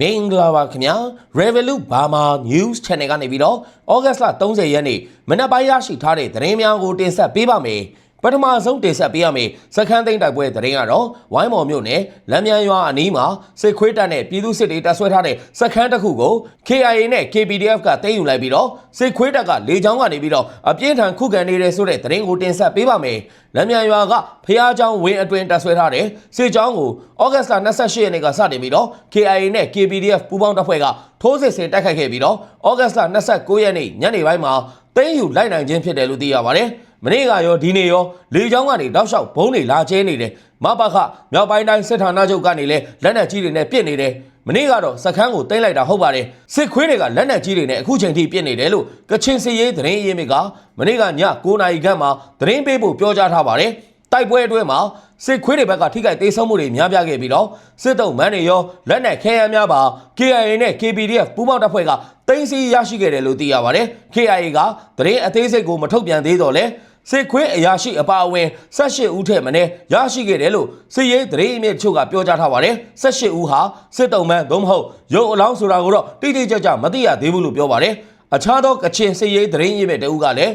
မင်္ဂလာပါခင်ဗျာ Revolut Burma News Channel ကနေပြီးတော့ဩဂတ်စ်လ30ရက်နေ့မနက်ပိုင်းရရှိထားတဲ့သတင်းများကိုတင်ဆက်ပေးပါမယ် ပထမဆုံးတင်ဆက်ပေးရမယ့်စခန်းသိမ်းတိုက်ပွဲသတင်းကတော့ဝိုင်းမော်မြို့နယ်လမ်းမြန်ရွာအနီးမှာစစ်ခွေးတပ်နဲ့ပြည်သူစစ်တွေတပ်ဆွဲထားတဲ့စခန်းတစ်ခုကို KIA နဲ့ KPDF ကသိမ်းယူလိုက်ပြီးတော့စစ်ခွေးတပ်ကလေကြောင်းကနေပြီးတော့အပြင်းထန်ခုခံနေတယ်ဆိုတဲ့သတင်းကိုတင်ဆက်ပေးပါမယ်။လမ်းမြန်ရွာကဖျားချောင်းဝင်းအတွင်တပ်ဆွဲထားတဲ့စစ်ကြောင်းကိုဩဂတ်စ်လ28ရက်နေ့ကစတင်ပြီးတော့ KIA နဲ့ KPDF ပူးပေါင်းတပ်ဖွဲ့ကထိုးစစ်ဆင်တိုက်ခိုက်ခဲ့ပြီးတော့ဩဂတ်စ်လ29ရက်နေ့ညနေပိုင်းမှာသိမ်းယူလိုက်နိုင်ခြင်းဖြစ်တယ်လို့သိရပါတယ်။ မနေ့ကရောဒီနေ့ရောလေကြောင်းကနေတောက်လျှောက်ဘုံတွေလာကျဲနေတယ်။မပခမြောက်ပိုင်းတိုင်းစစ်ဌာနချုပ်ကနေလည်းလက်နက်ကြီးတွေနဲ့ပစ်နေတယ်။မနေ့ကတော့စခန်းကိုတင်လိုက်တာဟုတ်ပါတယ်။စစ်ခွေးတွေကလက်နက်ကြီးတွေနဲ့အခုချိန်ထိပစ်နေတယ်လို့ကချင်စီရေးသတင်းအရင်းမြစ်ကမနေ့ကည9နာရီခန့်မှာသတင်းပေးဖို့ပြောကြားထားပါတယ်။တိုက်ပွဲအတွင်းမှာစစ်ခွေးတွေဘက်ကထိခိုက်သေးဆုံးမှုတွေများပြားခဲ့ပြီးတော့စစ်တုံးမန်းတွေရောလက်နက်ခဲယမ်းများပါ KIA နဲ့ KPDF ပူးပေါင်းတပ်ဖွဲ့ကတင်စီရရှိခဲ့တယ်လို့သိရပါတယ်။ KIA ကသတင်းအသေးစိတ်ကိုမထုတ်ပြန်သေးတော့လဲ စစ်ခွေးအရာရှိအပါအဝင်18ဦးထက်မင်းရရှိခဲ့တယ်လို့စစ်ရေးသတင်းအမြစ်ချုပ်ကပြောကြားထားပါတယ်18ဦးဟာစစ်တုံးမန်းသို့မဟုတ်ရုပ်အလောင်းဆိုတာကိုတော့တိတိကျကျမသိရသေးဘူးလို့ပြောပါတယ်အခြားသောကချင်စစ်ရေးသတင်းရင်းမြစ်တဦးကလည်း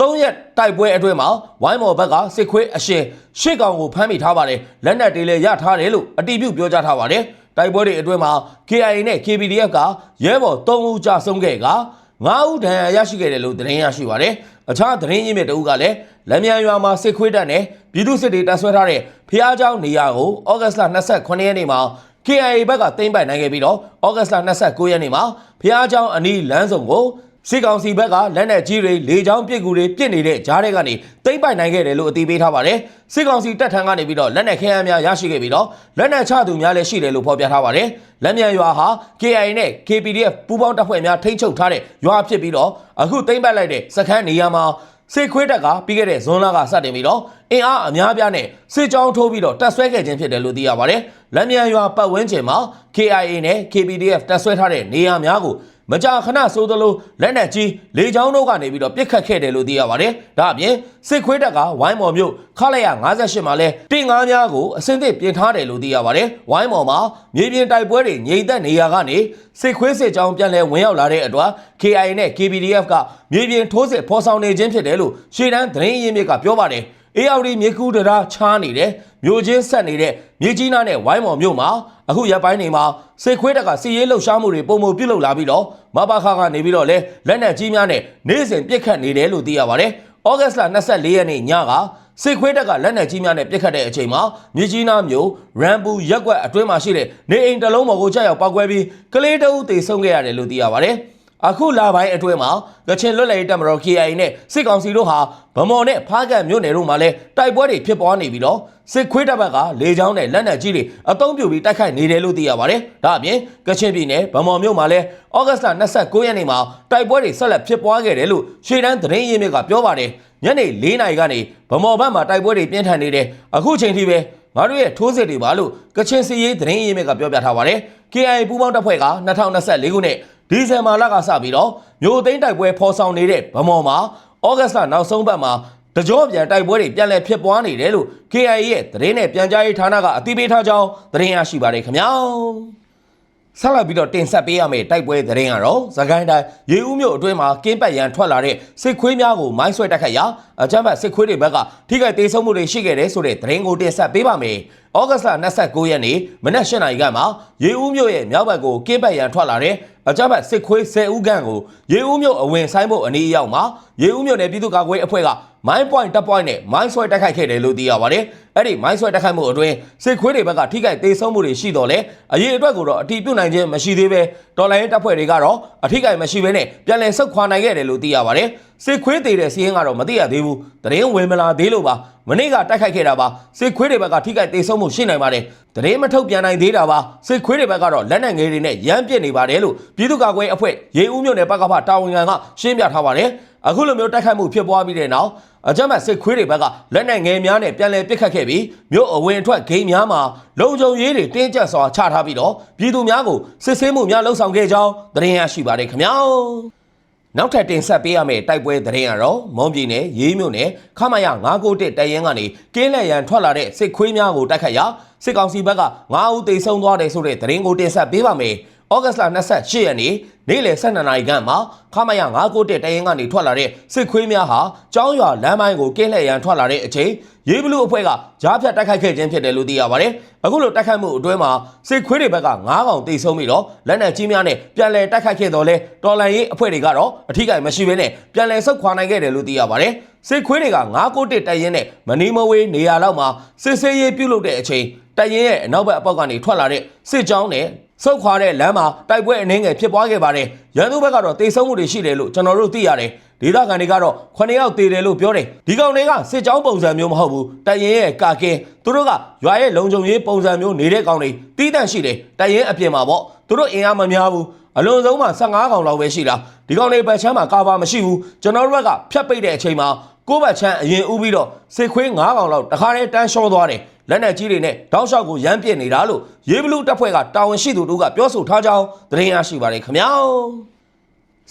သုံးရက်တိုက်ပွဲအတွင်းမှာဝိုင်းမော်ဘက်ကစစ်ခွေးအရှင်ရှစ်ကောင်ကိုဖမ်းမိထားပါတယ်လက်နက်တွေလည်းရထားတယ်လို့အတည်ပြုပြောကြားထားပါတယ်တိုက်ပွဲတွေအတွင်းမှာ KIA နဲ့ KPDF ကရဲဘော်3ဦးကြာဆုံးခဲ့က 9ဦးဒဏ်ရာရရှိခဲ့တယ်လို့သတင်းရရှိပါတယ်အခြားသတင်းရင်းမြစ်တဦးကလည်းလက်မြန်ရွာမှာစစ်ခွေးတပ်နဲ့ပြည်သူစစ်တွေတပ်ဆွဲထားတဲ့ဖျားเจ้าနေရာကိုဩဂတ်စ်လ29ရက်နေ့မှာ KIA ဘက်ကသိမ်းပိုက်နိုင်ခဲ့ပြီးတော့ဩဂတ်စ်လ29ရက်နေ့မှာဖျားเจ้าအနီးလမ်းစုံကို စစ်ကောင်စီဘက်ကလက်နက်ကြီးတွေလေကြောင်းပစ်ကူတွေပစ်နေတဲ့ကြားထဲကနေသိမ်းပိုက်နိုင်ခဲ့တယ်လို့အတည်ပြုထားပါတယ်စစ်ကောင်စီတပ်ထံကနေပြီးတော့လက်နက်ခဲယမ်းများရရှိခဲ့ပြီးတော့လက်နက်ချသူများလည်းရှိတယ်လို့ဖော်ပြထားပါတယ်လက်မြန်ရွာဟာ KIA နဲ့ KPDF ပူးပေါင်းတပ်ဖွဲ့များထိန်းချုပ်ထားတဲ့ရွာဖြစ်ပြီးတော့အခုသိမ်းပိုက်လိုက်တဲ့စခန်းနေရာမှာစစ်ခွေးတပ်ကပြီးခဲ့တဲ့ဇွန်လကစတင်ပြီးတော့အင်အားအများပြားနဲ့စစ်ကြောင်းထိုးပြီးတော့တပ်ဆွဲခဲ့ခြင်းဖြစ်တယ်လို့သိရပါတယ်။လက်မြန်ရွာပတ်ဝန်းကျင်မှာ KIA နဲ့ KPDF တပ်ဆွဲထားတဲ့နေရာများကို မကြာခဏဆိုသလိုလက်နက်ကြီးလေကြောင်းတို့ကနေပြီးတော့ပြစ်ခတ်ခဲ့တယ်လို့သိရပါတယ်။ဒါအပြင်စစ်ခွေးတပ်ကဝိုင်းမော်မြို့ခလိုက်ရ58မှာလဲတင်ငါးများကိုအစင်းသစ်ပြင်ထားတယ်လို့သိရပါတယ်။ဝိုင်းမော်မှာမြေပြင်တိုက်ပွဲတွေငြိမ်သက်နေရာကနေစစ်ခွေးစစ်ကြောင်းပြန်လဲဝင်ရောက်လာတဲ့အတွက် KIA နဲ့ KPDF ကမြေပြင်ထိုးစစ်ဖော်ဆောင်နေခြင်းဖြစ်တယ်လို့ရှေ့တန်းသတင်းရင်းမြစ်ကပြောပါတယ်။ ARD မြေကူးတရာချားနေတယ်မြို့ချင်းဆက်နေတဲ့မြေကြီးနားနဲ့ဝိုင်းမော်မြို့မှာအခုရက်ပိုင်းတွေမှာစစ်ခွေးတက်ကစီရေးလှုပ်ရှားမှုတွေပုံမပြုတ်လုပ်လာပြီးတော့မဘာခကနေပြီးတော့လဲလက်နက်ကြီးများနဲ့နေ့စဉ်ပြစ်ခတ်နေတယ်လို့သိရပါတယ်။ဩဂတ်စ်လ24ရက်နေ့ညကစစ်ခွေးတက်ကလက်နက်ကြီးများနဲ့ပြစ်ခတ်တဲ့အချိန်မှာမြေကြီးနားမြို့ရန်ပူရက်ကွက်အတွင်းမှာရှိတဲ့နေအိမ်တစ်လုံးပေါ်ကိုကြောက်ရောက်ပောက်ကွဲပြီးကလေးတအုပ်တေဆုံးခဲ့ရတယ်လို့သိရပါတယ်။ အခုလာပိုင်းအတွင်းမှာကချင်လွတ်လပ်ရေးတပ်မတော် KIA နဲ့စစ်ကောင်စီတို့ဟာဗမော်နဲ့ဖားကတ်မြို့နယ်တို့မှာလည်းတိုက်ပွဲတွေဖြစ်ပွားနေပြီးတော့စစ်ခွေးတပ်ဘက်ကလေကြောင်းနဲ့လက်နက်ကြီးတွေအုံပြုပြီးတိုက်ခိုက်နေတယ်လို့သိရပါတယ်။ဒါအပြင်ကချင်ပြည်နယ်ဗမော်မြို့မှာလည်းဩဂတ်စ်လ29ရက်နေ့မှာတိုက်ပွဲတွေဆက်လက်ဖြစ်ပွားခဲ့တယ်လို့ရှေ့တန်းသတင်းရင်းမြစ်ကပြောပါတယ်။ညနေ4နာရီကနေဗမော်ဘက်မှာတိုက်ပွဲတွေပြင်းထန်နေတယ်။အခုချိန်ထိပဲငါတို့ရဲ့ထိုးစစ်တွေပါလို့ကချင်စီရေးသတင်းရင်းမြစ်ကပြောပြထားပါတယ်။ KIA ပူးပေါင်းတပ်ဖွဲ့က2024ခုနှစ် ဒီဇင်ဘာလကစပြီးတော့မြို့သိမ်းတိုက်ပွဲဖော်ဆောင်နေတဲ့ဗမော်မှာဩဂတ်စ်လနောက်ဆုံးပတ်မှာတကြောပြန်တိုက်ပွဲတွေပြန်လည်ဖြစ်ပွားနေတယ်လို့ KIA ရဲ့သတင်းနဲ့ပြန်ကြားရေးဌာနကအသိပေးထားကြောင်းသတင်းရရှိပါတယ်ခင်ဗျာဆက်လက်ပြီးတော့တင်ဆက်ပေးရမယ့်တိုက်ပွဲသတင်းကတော့သခိုင်းတိုင်းရေဦးမြို့အတွင်းမှာကင်းပတ်ရန်ထွက်လာတဲ့စစ်ခွေးများကိုမိုင်းဆွဲတိုက်ခတ်ရာအကြမ်းဖက်စစ်ခွေးတွေဘက်ကထိခိုက်ဒေဆုံးမှုတွေရှိခဲ့တယ်ဆိုတဲ့သတင်းကိုတင်ဆက်ပေးပါမယ်။ဩဂတ်စ်လ29ရက်နေ့မနက်၈နာရီခန့်မှာရေဦးမြို့ရဲ့မြောက်ဘက်ကိုကင်းပတ်ရန်ထွက်လာတဲ့ အကြမ်းဖက်စစ်ခွေး10ဦးခန့်ကိုရေဦးမြို့အဝင်ဆိုင်ဖို့အနီးအရောက်မှာရေဦးမြို့နယ်ပြည်သူ့ကာကွယ်အဖွဲ့ကမိုင်းပွိုင်းတပ်ပွိုင်းနဲ့မိုင်းဆွဲတိုက်ခိုက်ခဲ့တယ်လို့သိရပါတယ်။အဲ့ဒီမိုင်းဆွဲတိုက်ခိုက်မှုအတွင်းစစ်ခွေးတွေဘက်ကထိခိုက်ဒေဆုံးမှုတွေရှိတော့လေအရေးအတွက်ကိုတော့အတီးပြုတ်နိုင်ခြင်းမရှိသေးပဲတော်လိုင်းတပ်ဖွဲ့တွေကတော့အထိခိုက်မရှိဘဲနဲ့ပြန်လည်ဆုတ်ခွာနိုင်ခဲ့တယ်လို့သိရပါတယ်။စစ်ခွေးသေးတဲ့စီးရင်ကတော့မသိရသေးဘူး။တရင်ဝင်မလာသေးလို့ပါ။မနေ့ကတိုက်ခိုက်ခဲ့တာပါစစ်ခွေးတွေဘက်ကထိခိုက်ဒေဆုံးမှုရှိနိုင်ပါတယ်။တရင်မထုတ်ပြန်နိုင်သေးတာပါစစ်ခွေးတွေဘက်ကတော့လက်နက်ငယ်တွေနဲ့ရမ်းပစ်နေပါတယ်လို့ပြည်သူ့ကာကွယ်အဖွဲ့ရေဦးမြို့နယ်ဘက်ကဖတာဝန်ခံကရှင်းပြထားပါတယ်။အခုလိုမျိုးတိုက်ခိုက်မှုဖြစ်ပွားပြီးတဲ့နောက် အကြမ်းဖက်စစ်ခွေးတွေဘက်ကလက်နက်ငယ်များနဲ့ပြန်လည်ပစ်ခတ်ခဲ့ပြီးမြို့အဝင်အထွက်ဂိမ်းများမှာလုံခြုံရေးတွေတင်းကျပ်စွာချထားပြီးတော့ပြည်သူများကိုစစ်ဆေးမှုများလှုံ့ဆော်ခဲ့ကြောင်းသတင်းရရှိပါတယ်ခင်ဗျာနောက်ထပ်တင်ဆက်ပေးရမယ့်တိုက်ပွဲသတင်းကတော့မွန်ပြည်နယ်ရေးမြို့နယ်ခမရ991တရင်ကနေကင်းလက်ရန်ထွက်လာတဲ့စစ်ခွေးများကိုတိုက်ခတ်ရာစစ်ကောင်စီဘက်က9ဦးသေဆုံးသွားတယ်ဆိုတဲ့သတင်းကိုတင်ဆက်ပေးပါမယ်။ ဩဂတ်စ်လ28ရက်နေ့နေ့လယ်12နာရီခန့်မှာခမရ991တရင်ကနေထွက်လာတဲ့စစ်ခွေးများဟာကျောင်းရွာလမ်းပိုင်းကိုကင်းလှည့်ရန်ထွက်လာတဲ့အချိန်ရေးဘလူးအဖွဲ့ကကြားဖြတ်တိုက်ခိုက်ခဲ့ခြင်းဖြစ်တယ်လို့သိရပါတယ်။အခုလိုတိုက်ခိုက်မှုအတွင်းမှာစစ်ခွေးတွေဘက်က9កောင်တိတ်ဆုံးပြီးတော့လက်နက်ကြီးများနဲ့ပြန်လည်တိုက်ခိုက်ခဲ့တော့လဲတော်လန်ရေးအဖွဲ့တွေကတော့အထီးကိမရှိဘဲနဲ့ပြန်လည်ဆုတ်ခွာနိုင်ခဲ့တယ်လို့သိရပါတယ်။စစ်ခွေးတွေက991တရင်နဲ့မနီမဝေးနေရာလောက်မှာစစ်ဆေးရေးပြုလုပ်တဲ့အချိန် တရင်ရဲ့အနောက်ဘက်အပေါက်ကနေထွက်လာတဲ့စစ်ကြောင်းနဲ့စုတ်ခွာတဲ့လမ်းမှာတိုက်ပွဲအနှင်းငယ်ဖြစ်ပွားခဲ့ပါတယ်။ရန်သူဘက်ကတော့တေဆုံးမှုတွေရှိတယ်လို့ကျွန်တော်တို့သိရတယ်။ဒေသခံတွေကတော့9ယောက်တေတယ်လို့ပြောတယ်။ဒီကောင်တွေကစစ်ကြောင်းပုံစံမျိုးမဟုတ်ဘူး။တရင်ရဲ့ကာကင်းသူတို့ကရွာရဲ့လုံခြုံရေးပုံစံမျိုးနေတဲ့ကောင်တွေတီးတန့်ရှိတယ်။တရင်အပြင်မှာပေါ့။သူတို့အင်အားမများဘူး။အလွန်ဆုံးမှ15ကောင်လောက်ပဲရှိတာ။ဒီကောင်တွေဘက်ချမ်းမှာကာဗာမရှိဘူး။ကျွန်တော်တို့ဘက်ကဖြတ်ပိတ်တဲ့အချိန်မှာကိုယ့်ဘက်ချမ်းအရင်ဥပြီးတော့စစ်ခွေး9ကောင်လောက်တခါတည်းတန်းရှောသွားတယ်။ လက်နက်ကြီးတွေနဲ့တောက်လျှောက်ကိုရမ်းပြစ်နေတာလို့ရေးဘလူးတပ်ဖွဲ့ကတာဝန်ရှိသူတို့ကပြောဆိုထားကြောင်းသတင်းရရှိပါတယ်ခင်ဗျာ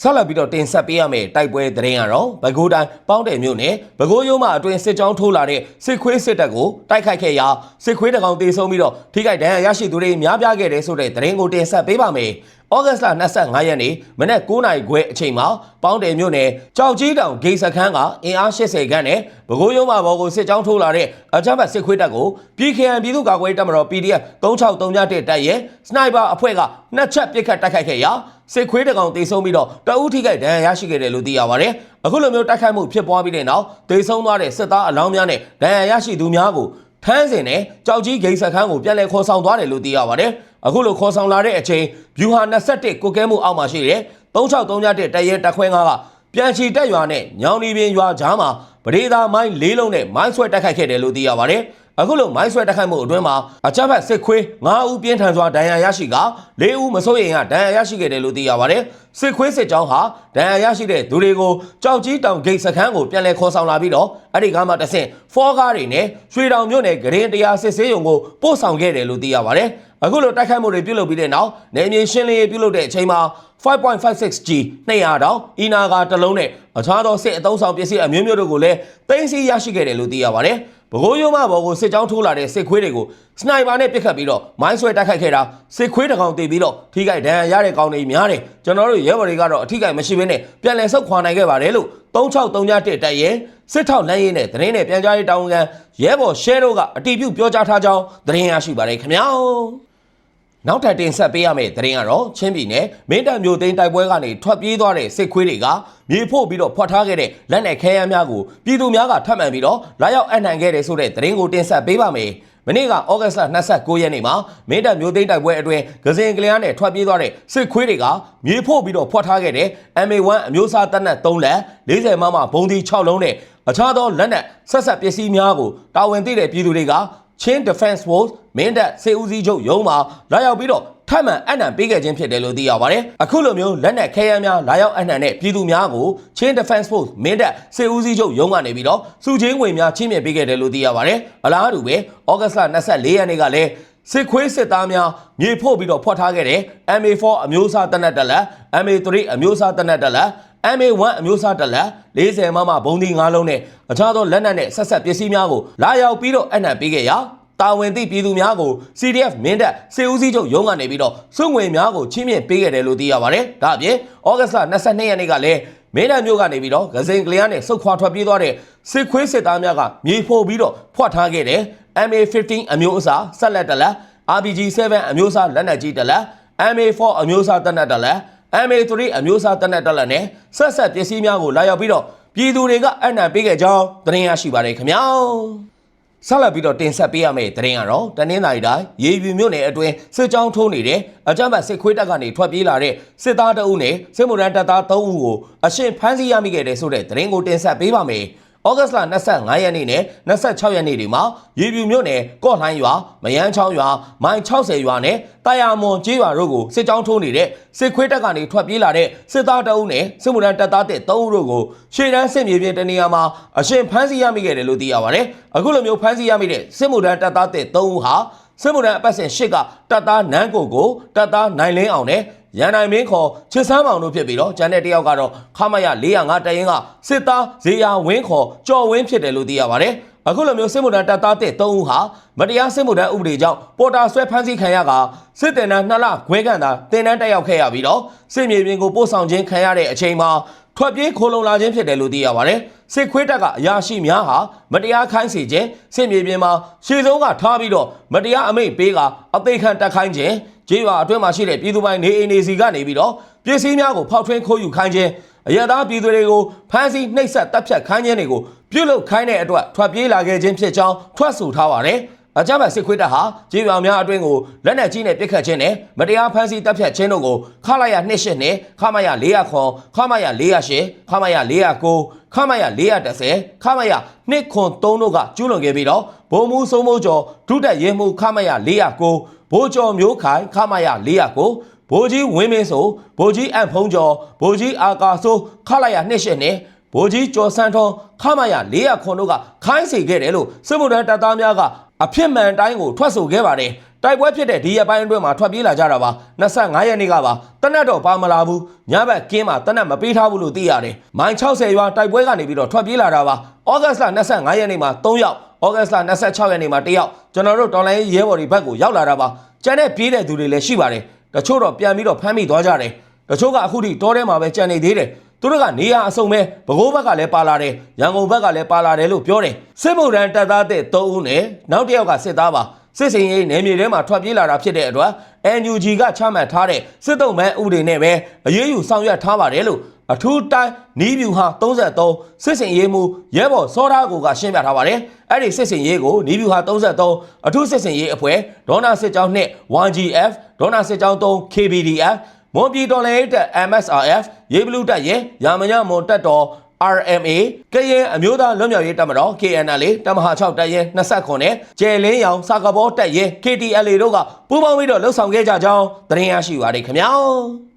ဆက်လက်ပြီးတော့တင်ဆက်ပေးရမယ့်တိုက်ပွဲသတင်းကတော့ဘကိုးတိုင်းပေါင်းတယ်မြို့နယ်ဘကိုးရိုးမှအတွင်စစ်ကြောင်းထိုးလာတဲ့စစ်ခွေးစစ်တပ်ကိုတိုက်ခိုက်ခဲ့ရာစစ်ခွေးတကောင်တေဆုံးပြီးတော့ထိခိုက်ဒဏ်ရာရရှိသူတွေများပြားခဲ့တယ်ဆိုတဲ့သတင်းကိုတင်ဆက်ပေးပါမယ်။ဩဂတ်စ်လ25ရက်နေ့မနက်9:00နာရီခွဲအချိန်မှာပေါင်းတယ်မြို့နယ်ကြောက်ကြီးတောင်ဂိတ်စခန်းကအင်အား80ခန်းနဲ့ဘကိုးရုံးမှာဘော်ကိုစစ်ကြောင်းထိုးလာတဲ့အကြမ်းဖက်စစ်ခွေးတပ်ကို PKN ပြည်သူ့ကာကွယ်ရေးတပ်မတော် PDF 3631တပ်ရဲ့စနိုက်ပါအဖွဲ့ကနှစ်ချက်ပစ်ခတ်တိုက်ခိုက်ခဲ့ရာ စစ်ခွေးတကောင်တေဆုံးပြီးတော့တအုပ်ထိခိုက်ဒဏ်ရာရရှိခဲ့တယ်လို့သိရပါတယ်။အခုလိုမျိုးတိုက်ခိုက်မှုဖြစ်ပွားပြီးတဲ့နောက်တေဆုံးသွားတဲ့စစ်သားအလောင်းများနဲ့ဒဏ်ရာရရှိသူများကိုထမ်းစင်နဲ့ကြောက်ကြီးဂိတ်စခန်းကိုပြန်လည်ခေါ်ဆောင်သွားတယ်လို့သိရပါတယ်။အခုလိုခေါ်ဆောင်လာတဲ့အချိန်ဗျူဟာ21ကိုကဲမှုအောက်မှာရှိတဲ့3631တရဲတက်ခွဲငါးကပြန်ချီတက်ရွာနဲ့ညောင်ဒီပင်ရွာကြားမှာပဒေသာမိုင်းလေးလုံးနဲ့မိုင်းဆွဲတက်ခိုက်ခဲ့တယ်လို့သိရပါတယ်။ အခုလိုမိုင်းဆွဲတက်ခိုက်မှုအတွင်းမှာအကြမ်းဖက်စစ်ခွေး9ဦးပြင်းထန်စွာဒဏ်ရာရရှိက4ဦးမစိုးရိမ်ကဒဏ်ရာရရှိခဲ့တယ်လို့သိရပါတယ်။စစ်ခွေးစစ်ကြောင်းဟာဒဏ်ရာရရှိတဲ့သူတွေကိုကြောက်ကြီးတောင်ဂိတ်စခန်းကိုပြန်လည်ခေါ်ဆောင်လာပြီးတော့အဲ့ဒီကားမှာတဆင့်ဖောကားတွေနဲ့ရွှေတောင်မြို့နယ်ဂရင်တရားစစ်ဆေးရုံကိုပို့ဆောင်ခဲ့တယ်လို့သိရပါတယ်။အခုလိုတိုက်ခိုက်မှုတွေပြုလုပ်ပြီးတဲ့နောက်နေမြေရှင်းလင်းရေးပြုလုပ်တဲ့အချိန်မှာ 5.56G 200တောင်အီနာဂါတစ်လုံးနဲ့အခြားသောစစ်အသုံးဆောင်ပစ္စည်းအမျိုးမျိုးတို့ကိုလည်းတင်စီရရှိခဲ့တယ်လို့သိရပါတယ်။ ပဲခူးရိုးမဘော်ကိုစစ်ကြောင်းထိုးလာတဲ့စစ်ခွေးတွေကိုစနိုက်ပါနဲ့ပစ်ခတ်ပြီးတော့မိုင်းဆွဲတိုက်ခိုက်ခဲ့တာစစ်ခွေးတစ်ကောင်တေးပြီးတော့ထိခိုက်ဒဏ်ရာရတဲ့ကောင်တွေများတယ်။ကျွန်တော်တို့ရဲဘော်တွေကတော့အထိခိုက်မရှိဘဲနဲ့ပြန်လည်ဆုတ်ခွာနိုင်ခဲ့ပါတယ်လို့3631တက်ရဲစစ်ထောက်လမ်းရေးနဲ့သတင်းနဲ့ပြန်ကြားရေးတာဝန်ခံရဲဘော်ရှဲတို့ကအတီးပြုပြောကြားထားကြောင်းသတင်းရရှိပါတယ်ခင်ဗျာ။ နောက်ထပ်တင်ဆက်ပေးရမယ့်သတင်းကတော့ချင်းပြည်နယ်မင်းတပ်မြို့သိမ်းတိုက်ပွဲကနေထွက်ပြေးသွားတဲ့စစ်ခွေးတွေကမြေဖို့ပြီးတော့ဖွက်ထားခဲ့တဲ့လက်နက်ခဲယမ်းများကိုပြည်သူများကထပ်မံပြီးတော့လာရောက်အနှံခဲ့တယ်ဆိုတဲ့သတင်းကိုတင်ဆက်ပေးပါမယ်။မနေ့ကဩဂတ်စ်လ29ရက်နေ့မှာမင်းတပ်မြို့သိမ်းတိုက်ပွဲအတွင်းဂဇင်ကလျားနဲ့ထွက်ပြေးသွားတဲ့စစ်ခွေးတွေကမြေဖို့ပြီးတော့ဖွက်ထားခဲ့တဲ့ MA1 အမျိုးအစားတပ်နက်3လက်40မမဘုံဒီ6လုံးနဲ့အခြားသောလက်နက်ဆက်ဆက်ပစ္စည်းများကိုတာဝန်သိတဲ့ပြည်သူတွေက ချင်း Defense Force မင်းတပ်စေဦးစီးချုပ်ရုံးမှာလာရောက်ပြီးတော့ထပ်မံအနံပေးခဲ့ခြင်းဖြစ်တယ်လို့သိရပါတယ်။အခုလိုမျိုးလက်နက်ခဲယမ်းများလာရောက်အနံတဲ့ပြည်သူများကိုချင်း Defense Force မင်းတပ်စေဦးစီးချုပ်ရုံးကနေပြီးတော့စုချင်းငွေများချင်းမြင့်ပေးခဲ့တယ်လို့သိရပါတယ်။အလားတူပဲဩဂတ်လ24ရက်နေ့ကလည်းစစ်ခွေးစစ်သားများမြေဖို့ပြီးတော့ဖွက်ထားခဲ့တဲ့ MA4 အမျိုးအစားတပ်နက်တက်လက် MA3 အမျိုးအစားတပ်နက်တက်လက် MA1 အမျိုးအစားတက်လက်40မမဘုံဒီ9လုံးနဲ့အခြားသောလက်နက်နဲ့ဆက်ဆက်ပစ္စည်းများကိုလာရောက်ပြီးတော့အနံပေးခဲ့ရာတာဝန်သိပြည်သူများကို CDF မင်းတပ်စေဦးစီးချုပ်ရုံးကနေပြီးတော့စွန့်ငွေများကိုချင်းမြင့်ပေးခဲ့တယ်လို့သိရပါတယ်။ဒါအပြင်ဩဂတ်လ22ရက်နေ့ကလည်းမင်းတပ်မြို့ကနေပြီးတော့ဂဇင်ကလျားနဲ့စုတ်ခွာထွက်ပြေးသွားတဲ့စစ်ခွေးစစ်သားများကမြေဖို့ပြီးတော့ဖွက်ထားခဲ့တဲ့ MA15 အမျိုးအစားဆက်လက်တလက် RPG7 အမျိုးအစားလက်နက်ကြီးတလက် MA4 အမျိုးအစားတပ်နက်တလက် MA3 အမျိုးအစားတပ်နက်တလက်နဲ့ဆက်ဆက်ပစ္စည်းများကိုလာရောက်ပြီးတော့ပြည်သူတွေကအနံပေးခဲ့ကြောင်းသတင်းရရှိပါတယ်ခင်ဗျာ။ဆက်လက်ပြီးတော့တင်ဆက်ပေးရမယ့်သတင်းကတော့တနင်္သာရီတိုင်းရေပြူမြို့နယ်အတွင်းစစ်ကြောင်းထိုးနေတဲ့အကြမ်းဖက်စစ်ခွေးတပ်ကနေထွက်ပြေးလာတဲ့စစ်သားတအုပ်နဲ့စစ်မှုထမ်းတပ်သား3ဦးကိုအရှင်ဖမ်းဆီးရမိခဲ့တဲ့ဆိုတဲ့သတင်းကိုတင်ဆက်ပေးပါမယ်။ ဩဂတ်လ25ရက်နေ့နဲ့26ရက်နေ့တွေမှာရေပြူမြို့နယ်ကော့လှိုင်းရွာမယန်းချောင်းရွာမိုင်60ရွာနဲ့တာယာမွန်ကျေးရွာတို့ကိုစစ်ကြောင်းထိုးနေတဲ့စစ်ခွေးတပ်ကနေထွက်ပြေးလာတဲ့စစ်သားတအုပ်နဲ့စစ်မှုထမ်းတပ်သားတဲ့3ဦးတို့ကိုရှေ့တန်းစစ်မြေပြင်တနေရာမှာအရှင်ဖမ်းဆီးရမိခဲ့တယ်လို့သိရပါတယ်။အခုလိုမျိုးဖမ်းဆီးရမိတဲ့စစ်မှုထမ်းတပ်သားတဲ့3ဦးဟာစစ်မှုထမ်းအပတ်စဉ်၈ကတပ်သားနန်းကိုကိုတပ်သားနိုင်လင်းအောင်နဲ့ ရန်နိုင်မင်းခေါ်ချစ်ဆန်းမောင်တို့ဖြစ်ပြီးတော့ဂျန်တဲ့တယောက်ကတော့ခမရ405တရင်ကစစ်သားဇေယျဝင်းခေါ်ကြော်ဝင်းဖြစ်တယ်လို့သိရပါတယ်အခုလိုမျိုးစစ်မှုထမ်းတပ်သားတဲ့၃ဦးဟာမတရားစစ်မှုထမ်းဥပဒေကြောင့်ပေါ်တာဆွဲဖမ်းဆီးခံရကစစ်တင်တန်းနှစ်လခွဲခန့်သာတင်တန်းတက်ရောက်ခဲ့ရပြီးတော့စစ်မြေပြင်ကိုပို့ဆောင်ခြင်းခံရတဲ့အချိန်မှာထွက်ပြေးခိုးလုံလာခြင်းဖြစ်တယ်လို့သိရပါတယ်စစ်ခွေးတပ်ကအရာရှိများဟာမတရားခိုင်းစေခြင်းစစ်မြေပြင်မှာရှေ့ဆုံးကထားပြီးတော့မတရားအမိန့်ပေးကအသေးခံတက်ခိုင်းခြင်း ကြေးရွာအတွင်းမှာရှိတဲ့ပြည်သူပိုင်နေအိမ်နေစီကနေပြီးတော့ပစ္စည်းများကိုဖောက်ထွင်းခိုးယူခိုင်းခြင်းအရသာပြည်သူတွေကိုဖမ်းဆီးနှိပ်စက်တပ်ဖြတ်ခိုင်းခြင်းတွေကိုပြုလုပ်ခိုင်းတဲ့အတွက်ထွက်ပြေးလာခဲ့ခြင်းဖြစ်ကြောင်းထွက်ဆိုထားပါတယ်။အကြမ်းဖက်စစ်ခွေးတပ်ဟာကြေးရွာများအတွင်းကိုလက်နက်ကြီးနဲ့ပစ်ခတ်ခြင်းနဲ့မတရားဖမ်းဆီးတပ်ဖြတ်ခြင်းတို့ကိုခလာရ28နဲ့ခမရ400ခွန်ခမရ408ခမရ409ခမရ410ခမရ2ခွန်3တို့ကကျူးလွန်ခဲ့ပြီးတော့ဗိုလ်မှူးစိုးမိုးကျော်ဒုတက်ရဲမှူးခမရ409 ဗိုလ်ကျော်မျိုးခိုင်ခမရ409ဗိုလ်ကြီးဝင်းမင်းဆိုဗိုလ်ကြီးအန်ဖုံးကျော်ဗိုလ်ကြီးအာကာဆိုးခလာရ28နဲ့ဗိုလ်ကြီးကျော်စန်းထွန်းခမရ400ခွန်တို့ကခိုင်းစေခဲ့တယ်လို့စစ်မှုထမ်းတပ်သားများကအဖြစ်မှန်တိုင်းကိုထွက်ဆိုခဲ့ပါတယ်တိုက်ပွဲဖြစ်တဲ့ဒီရက်ပိုင်းအတွင်းမှာထွက်ပြေးလာကြတာပါ25ရက်နေ့ကပါတနက်တော့ပါမလာဘူးညဘက်ကင်းမှာတနက်မပေးထားဘူးလို့သိရတယ်မိုင်60ရွာတိုက်ပွဲကနေပြီးတော့ထွက်ပြေးလာတာပါဩဂတ်စ်လ25ရက်နေ့မှာ3ယောက် ဩဂတ်စ်လ26ရက်နေ့မှာ1ယောက်ကျွန်တော်တို့တော်လိုင်းရဲဘော်တွေဘက်ကိုရောက်လာတာပါကျန်တဲ့ပြေးတဲ့သူတွေလည်းရှိပါတယ်တချို့တော့ပြန်ပြီးတော့ဖမ်းမိသွားကြတယ်တချို့ကအခုထိတောထဲမှာပဲကြံနေသေးတယ်သူတို့ကနေရအစုံပဲဘကိုးဘက်ကလည်းပါလာတယ်ရန်ကုန်ဘက်ကလည်းပါလာတယ်လို့ပြောတယ်စစ်မှုထမ်းတပ်သားတဲ့3ဦးနဲ့နောက်တစ်ယောက်ကစစ်သားပါစစ်စင်ရေးနယ်မြေထဲမှာထွက်ပြေးလာတာဖြစ်တဲ့အတွက် NUG ကချမှတ်ထားတဲ့စစ်တုံးမဲဥပဒေနဲ့ပဲအရေးယူဆောင်ရွက်ထားပါတယ်လို့ အထူးတိုင်းနီးဗျူဟာ33စစ်စင်ရေးမှုရဲဘော်စောရာကိုကရှင်းပြထားပါတယ်အဲ့ဒီစစ်စင်ရေးကိုနီးဗျူဟာ33အထူးစစ်စင်ရေးအဖွဲ့ဒေါနာစစ်ကြောင်း2 1GF ဒေါနာစစ်ကြောင်း3 KBDF မွန်ပြည်တော်လှန်ရေးတပ် MSRF ရေးဘလူးတပ်ရဲ့ရာမညမွန်တပ်တော် RMA ကရင်အမျိုးသားလွတ်မြောက်ရေးတပ်မတော် KNL တပ်မဟာ6တပ်ရဲ29နဲ့ကျယ်လင်းရောင်စာကဘောတပ်ရဲ KTLA တို့ကပူးပေါင်းပြီးတော့လှုပ်ဆောင်ခဲ့ကြကြောင်းသတင်းရရှိပါရခင်ဗျာ